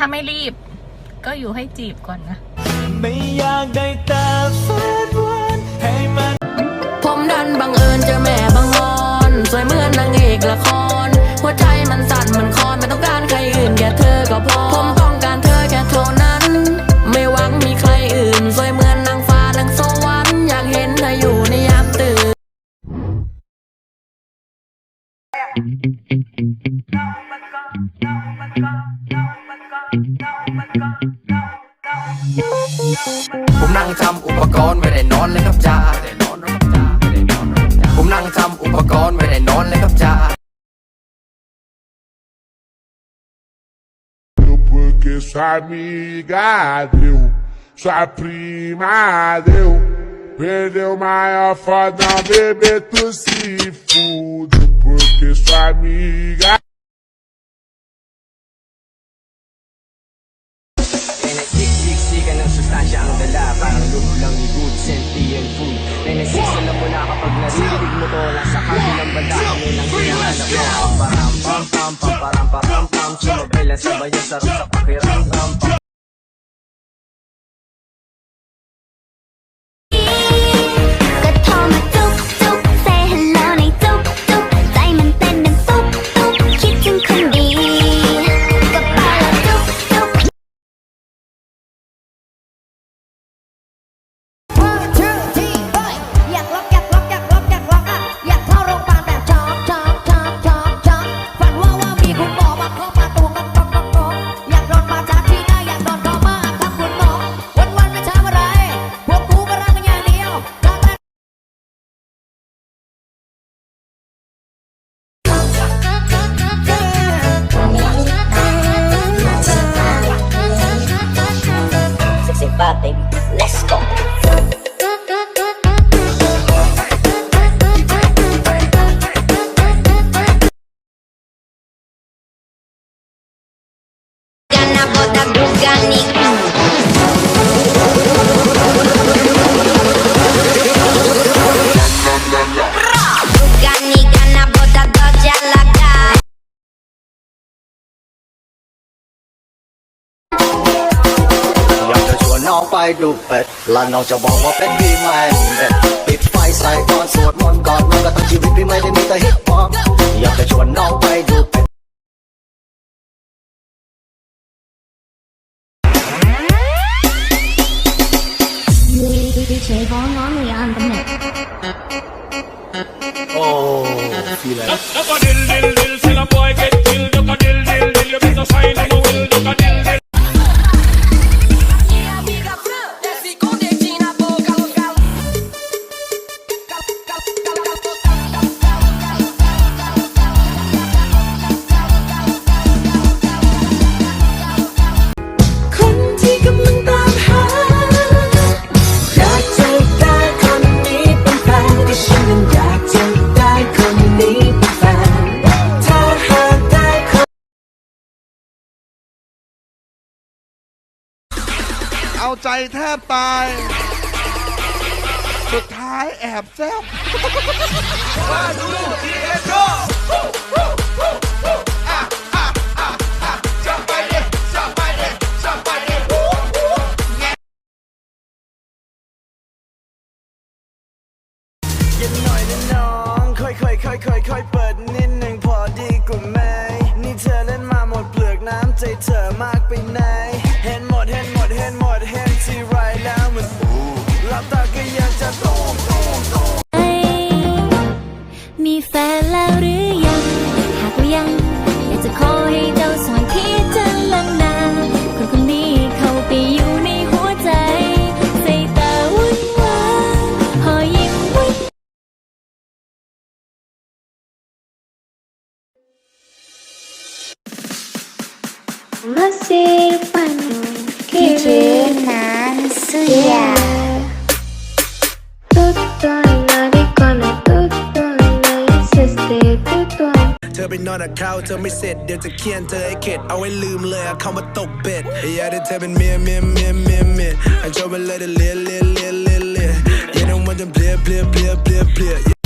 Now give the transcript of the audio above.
ถ้าไม่รีบ ก็อยู่ให้จีบก่อนนะ ไม่อยากได้แต่ฝันวันให้มันผมดันบังเอิญเจอแม่บังออนสวยเหมือนนางเอกละคร หัวใจมันสั่นมันคลอนไม่ต้องการใครอื่นแค่เธอก็พอ ผมต้องการเธอแค่เท่านั้น ไม่หวังมีใครอื่น สวยเหมือนนางฟ้านางสวรรค์อยากเห็นเธออยู่ในยามตื่น ผมนั่งทำอุปกรณ์ไม่ได้นอนเลยครับจ้าผมนั่งทำอุปกรณ์ไม่ได้นอนเลยครับจ้า porque sua amiga deu, sua prima deu. Perdeu o maior fodão, bebê, tu se fude, porque sua amiga. Ka ng sustansya ang dala Parang luho lang ni good senti and food Nainasisan na mo na kapag naririnig mo to Nasa kabilang banda kami lang hinahanap mo Param pam pam pam param param pam Sumabay lang sabay ang sarap sa pakiramdam pam นน้องไปดูเป็ด และน้องจะบอกว่าเป็นพี่ไม่เด็ดปิดไฟใส่ก่อนสวดมนต์ก่อนนอนก็ทั้งชีวิตพี่ไม่ได้มีแต่ฮิปฮอปอยากจะชวนน้องไปดูเป็ดเฉยๆฟ้องน้อง เอาใจแทบตาย สุดท้ายแอบแซบเย็นหน่อยนะน้อง ค่อยค่อยค่อยค่อยค่อยเปิดนิด แฟนแล้วหรือยัง อนอนกับเขาเธอไม่เสร็จเดี๋ยวจะเคียนเธอให้เข็ดเอาไว้ลืมเลยอะคำว่าตกเบ็ดอยากได้เธอเป็นเมียเมียเมียเมียเมียอันชอบไปเลยเดี๋ยวเลียเลียเลียเลียเลียอย่าต้องมันจะเปลียเพลียเพลียเพลียเพลีย